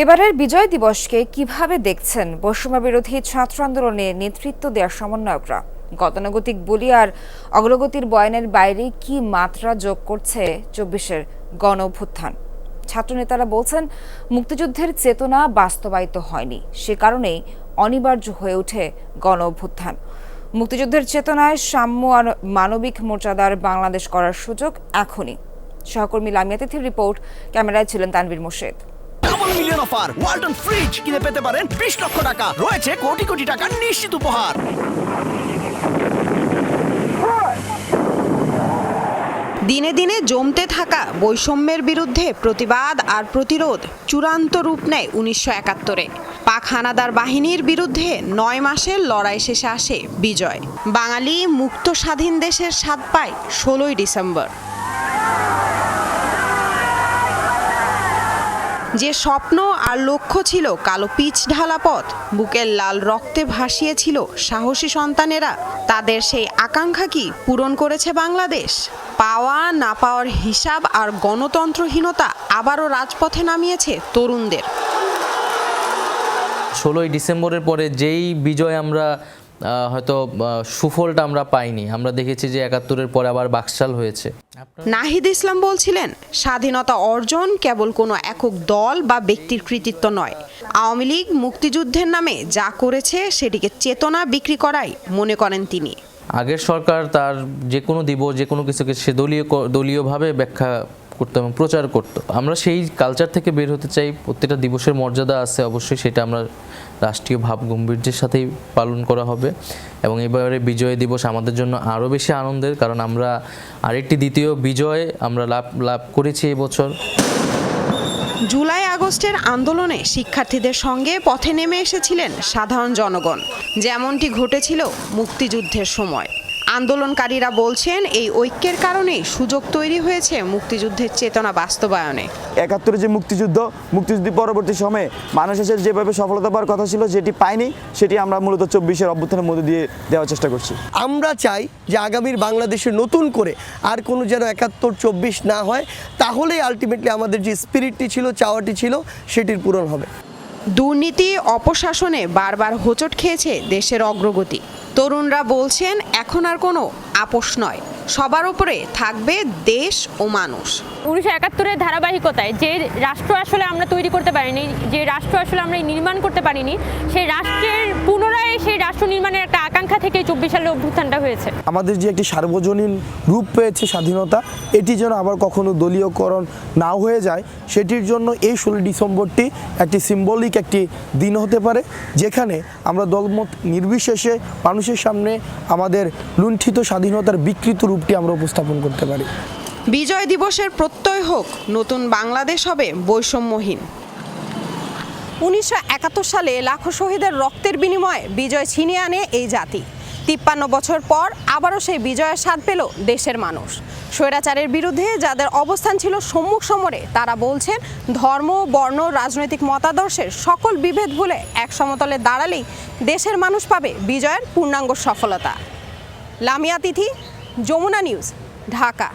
এবারের বিজয় দিবসকে কীভাবে দেখছেন? বৈষম্য বিরোধী ছাত্র আন্দোলনে নেতৃত্ব দেওয়ার সমন্বয়করা। গতানুগতিক বলি আর অগ্রগতির বয়ানের বাইরে কি মাত্রা যোগ করছে চব্বিশের গণ অভ্যুত্থান ছাত্রনেতারা বলছেন, মুক্তিযুদ্ধের চেতনা বাস্তবায়িত হয়নি। সে কারণেই অনিবার্য হয়ে ওঠে গণ অভ্যুত্থান মুক্তিযুদ্ধের চেতনায় সাম্য আর মানবিক মর্যাদার বাংলাদেশ করার সুযোগ এখনই। সহকর্মী লামিয়া তিথির রিপোর্ট, ক্যামেরায় ছিলেন Tanvir Morshed. Double million offer Walton fridge কিনে পেতে পারেন বিশ লক্ষ টাকা। রয়েছে কোটি কোটি টাকার নিশ্চিত উপহার। দিনে দিনে জমতে থাকা বৈষম্যের বিরুদ্ধে প্রতিবাদ আর প্রতিরোধ চূড়ান্ত রূপ নেয় উনিশশো একাত্তরে। পাক হানাদার বাহিনীর বিরুদ্ধে নয় মাসের লড়াই শেষে আসে বিজয়। বাঙালি মুক্ত স্বাধীন দেশের স্বাদ পায় ষোলোই ডিসেম্বর। যে স্বপ্ন আর লক্ষ্য ছিল কালো পিচ ঢালা পথ, বুকের লাল রক্তে ভাসিয়েছিল সাহসী সন্তানেরা। তাদের সেই আকাঙ্ক্ষা কি পূরণ করেছে বাংলাদেশ? পাওয়া, না পাওয়ার হিসাব আর গণতন্ত্রহীনতা আবারও রাজপথে নামিয়েছে তরুণদের। ষোলোই ডিসেম্বরের পরে যেই বিজয় আমরা হয়তো সুফলটা আমরা পাইনি, আমরা দেখেছি যে একাত্তরের পরে আবার বাকশাল হয়েছে। নাহিদ ইসলাম বলছিলেন স্বাধীনতা অর্জন কেবল কোনো একক দল বা ব্যক্তির কৃতিত্ব নয়। আওয়ামী লীগ মুক্তিযুদ্ধের নামে যা করেছে সেটিকে চেতনা বিক্রি করাই মনে করেন তিনি। আগের সরকার তার যে কোনো দিবস যে কোনো কিছুকে সে দলীয় দলীয়ভাবে ব্যাখ্যা করতো এবং প্রচার করতো। আমরা সেই কালচার থেকে বের হতে চাই, প্রত্যেকটা দিবসের মর্যাদা আছে অবশ্যই, সেটা আমরা রাষ্ট্রীয় ভাব গম্ভীর্যের সাথেই পালন করা হবে। এবং এবারে বিজয় দিবস আমাদের জন্য আরও বেশি আনন্দের, কারণ আমরা আরেকটি দ্বিতীয় বিজয় আমরা লাভ লাভ করেছি এবছর জুলাই আগস্টের আন্দোলনে শিক্ষার্থীদের সঙ্গে পথে নেমে এসেছিলেন সাধারণ জনগণ। যেমনটি ঘটেছিল মুক্তিযুদ্ধের সময়। আন্দোলনকারীরা বলছেন এই ঐক্যের কারণেই সুযোগ তৈরি হয়েছে মুক্তিযুদ্ধের চেতনা বাস্তবায়নে। একাত্তরে যে মুক্তিযুদ্ধ মুক্তিযুদ্ধ পরবর্তী সময়ে মানুষ এসে যেভাবে সফলতা পাওয়ার কথা ছিল যেটি পায়নি সেটি আমরা মূলত চব্বিশের অভ্যুত্থানের মধ্যে দিয়ে দেওয়ার চেষ্টা করছি। আমরা চাই যে আগামীর বাংলাদেশে নতুন করে আর কোনো যেন একাত্তর চব্বিশ না হয় তাহলেই আলটিমেটলি আমাদের যে স্পিরিটটি ছিল চাওয়াটি ছিল সেটির পূরণ হবে। দুর্নীতি অপশাসনে বারবার হোঁচট খেয়েছে দেশের অগ্রগতি। তরুণরা বলছেন এখন আর কোনো আপোষ নয়। সবার উপরে থাকবে দেশ ও মানুষ। উনিশশো একাত্তরের ধারাবাহিকতায় যে রাষ্ট্র আসলে আমরা তৈরি করতে পারিনি যে রাষ্ট্র আসলে আমরা নির্মাণ করতে পারিনি সেই রাষ্ট্রের পুনরায় সেই রাষ্ট্র নির্মাণের একটা আকাঙ্ক্ষা থেকে চব্বিশ সালে অভ্যুত্থানটা হয়েছে। আমাদের যে একটি সার্বজনীন রূপ পেয়েছে স্বাধীনতা এটি যেন আবার কখনো দলীয়করণ না হয়ে যায় সেটির জন্য এই ষোলো ডিসেম্বরটি একটি সিম্বলিক একটি দিন হতে পারে যেখানে আমরা দলমত নির্বিশেষে মানুষের সামনে আমাদের লুণ্ঠিত স্বাধীনতার বিকৃত রূপটি আমরা উপস্থাপন করতে পারি। বিজয় দিবসের প্রত্যয় হোক, নতুন বাংলাদেশ হবে বৈষম্যহীন। উনিশশো একাত্তর সালে লাখো শহীদের রক্তের বিনিময়ে বিজয় ছিনিয়ে আনে এই জাতি। তিপ্পান্ন বছর পর আবারও সেই বিজয়ের স্বাদ পেল দেশের মানুষ। স্বৈরাচারের বিরুদ্ধে যাদের অবস্থান ছিল সম্মুখ সমরে, তারা বলছেন, ধর্ম, বর্ণ, রাজনৈতিক মতাদর্শের সকল বিভেদ ভুলে এক সমতলে দাঁড়ালেই দেশের মানুষ পাবে বিজয়ের পূর্ণাঙ্গ সফলতা। লামিয়া তিথি যমুনা নিউজ ঢাকা।